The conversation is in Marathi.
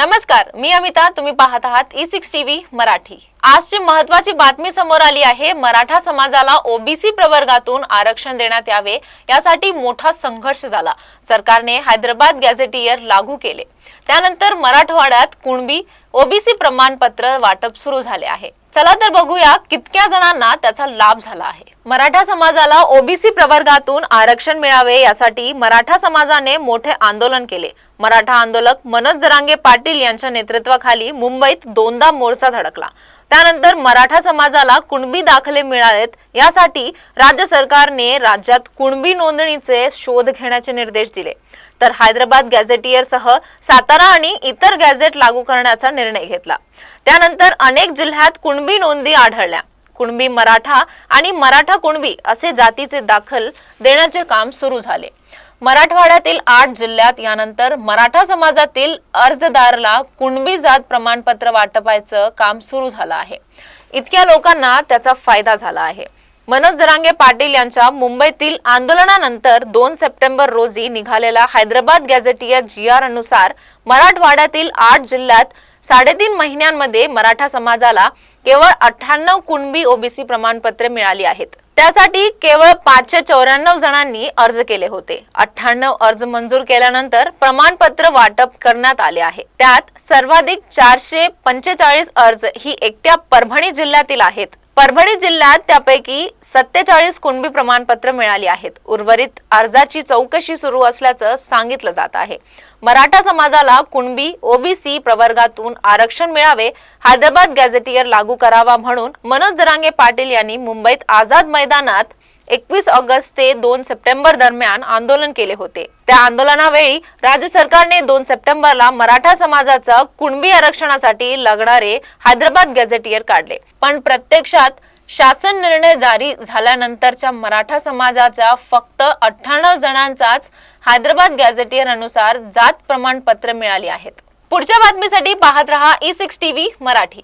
नमस्कार मी अमिता तुम्ही पाहत आहात ई सिक्स टीव्ही मराठी. आजची महत्वाची बातमी समोर आली आहे मराठा समाजाला ओबीसी प्रवर्गातून आरक्षण देण्यात यावे यासाठी मोठा संघर्ष झाला. सरकारने हैदराबाद गॅझेटियर लागू केले. त्यानंतर मराठवाड्यात कुणबी ओबीसी प्रमाणपत्र वाटप सुरू झाले आहे. चला तर बघूया कितक्या जणांना त्याचा लाभ झाला आहे. मराठा समाजाला ओबीसी प्रवर्गातून आरक्षण मिळावे यासाठी मराठा समाजाने मोठे आंदोलन केले. मराठा आंदोलक मनोज जरांगे पाटील यांच्या नेतृत्वाखाली मुंबईत दोनदा मोर्चा धडकला. त्यानंतर मराठा समाजाला कुणबी दाखले मिळालेत यासाठी राज्य सरकारने राज्यात कुणबी नोंदणीचे शोध घेण्याचे निर्देश दिले. तर हैदराबाद गॅझेटियरसह सातारा आणि इतर गॅझेट लागू करण्याचा निर्णय घेतला. त्यानंतर अनेक जिल्ह्यात कुणबी नोंदी आढळल्या. कुणबी मराठा आणि मराठा कुणबी असे जातीचे दाखल देण्याचे काम सुरू झाले. मराठवाड्यातील आठ जिल्ह्यात यानंतर मराठा समाजातील अर्जदारला कुणबी जात प्रमाणपत्र वाटपायचं काम सुरू झालं आहे. इतक्या लोकांना त्याचा फायदा झाला आहे. मनोज जरांगे पाटील यांच्या मुंबईतील आंदोलनानंतर दोन सप्टेंबर रोजी निघालेला हैदराबाद गॅझेटियर जी आर अनुसार मराठवाड्यातील आठ जिल्ह्यात साडेतीन महिन्यांमध्ये मराठा समाजाला केवळ अठ्ठ्याण्णव कुणबी ओबीसी प्रमाणपत्रे मिळाली आहेत. त्यासाठी केवळ पाचशे चौऱ्याण्णव जणांनी अर्ज केले होते. अठ्ठ्याण्णव अर्ज मंजूर केल्यानंतर प्रमाणपत्र वाटप करण्यात आले आहे. त्यात सर्वाधिक चारशे पंचेचाळीस अर्ज ही एकट्या परभणी जिल्ह्यातील आहेत. परभणी जिल्ह्यात त्यापैकी सत्तेचाळीस कुणबी प्रमाणपत्र मिळाली आहेत. उर्वरित अर्जाची चौकशी सुरू असल्याचं सांगितलं जात आहे. मराठा समाजाला कुणबी ओबीसी प्रवर्गातून आरक्षण मिळावे हैदराबाद गॅझेटियर लागू करावा म्हणून मनोज जरांगे पाटील यांनी मुंबईत आझाद मैदानात एकवीस ऑगस्ट ते दोन सप्टेंबर दरम्यान आंदोलन केले होते. त्या आंदोलनावेळी राज्य सरकारने दोन सप्टेंबरला मराठा समाजाचा कुणबी आरक्षणासाठी लागणारे हैदराबाद गॅझेटियर काढले. पण प्रत्यक्षात शासन निर्णय जारी झाल्यानंतरच्या मराठा समाजाच्या फक्त अठ्ठ्याण्णव जणांचाच हैदराबाद गॅझेटियर अनुसार जात प्रमाणपत्र मिळाली आहेत. पुढच्या बातमीसाठी पाहत रहा ई सिक्स टीव्ही मराठी.